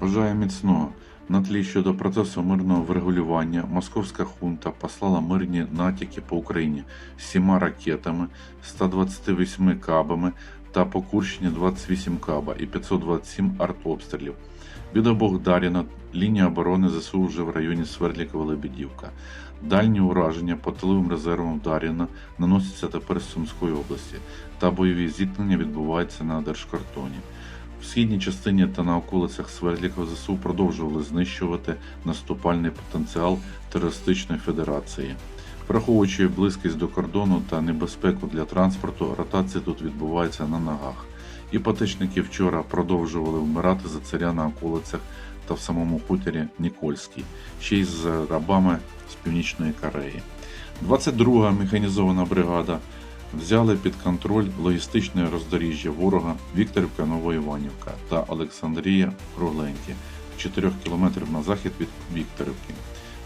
Бажаю міцного. На тлі щодо процесу мирного врегулювання московська хунта послала мирні натяки по Україні сіма ракетами, 128 кабами та по Курщині 28 каба і 527 артобстрілів. Від обох Дар'яна лінія оборони ЗСУ вже в районі Свердлікова-Лебедівка. Дальні ураження по тиловим резервам Дар'яна наносяться тепер з Сумської області, та бойові зіткнення відбуваються на держкордоні. В східній частині та на околицях Свердлікова ЗСУ продовжували знищувати наступальний потенціал терористичної федерації. Враховуючи близькість до кордону та небезпеку для транспорту, ротації тут відбуваються на ногах. Іпотечники вчора продовжували вмирати за царя на околицях та в самому хуторі Нікольський, ще й з рабами з Північної Кореї. 22-га механізована бригада взяли під контроль логістичне роздоріжжя ворога Вікторівка Новоіванівка та Олександрія Кругленькі, 4 кілометрів на захід від Вікторівки.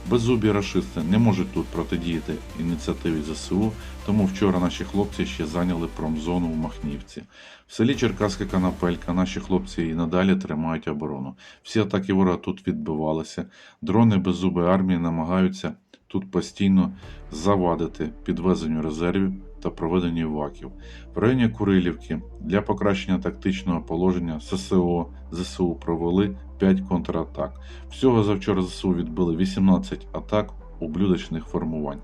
Беззубі рашисти не можуть тут протидіяти ініціативі ЗСУ, тому вчора наші хлопці ще зайняли промзону в Махнівці. В селі Черкаська Канапелька наші хлопці і надалі тримають оборону. Всі атаки ворога тут відбивалися. Дрони беззубої армії намагаються тут постійно завадити підвезенню резервів та проведенню ваків. В районі Курилівки для покращення тактичного положення ССО ЗСУ провели 5 контратак. Всього завчора ЗСУ відбили 18 атак ублюдочних формувань.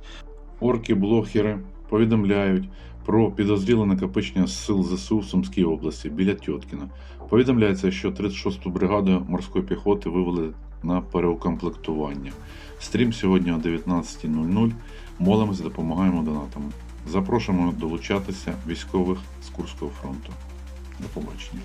Орки-блохери повідомляють про підозріле накопичення сил ЗСУ в Сумській області біля Тьоткіна. Повідомляється, що 36-ту бригаду морської піхоти вивели на переукомплектування. Стрім сьогодні о 19.00. Молимось, допомагаємо донатами. Запрошуємо долучатися військових з Курського фронту. До побачення.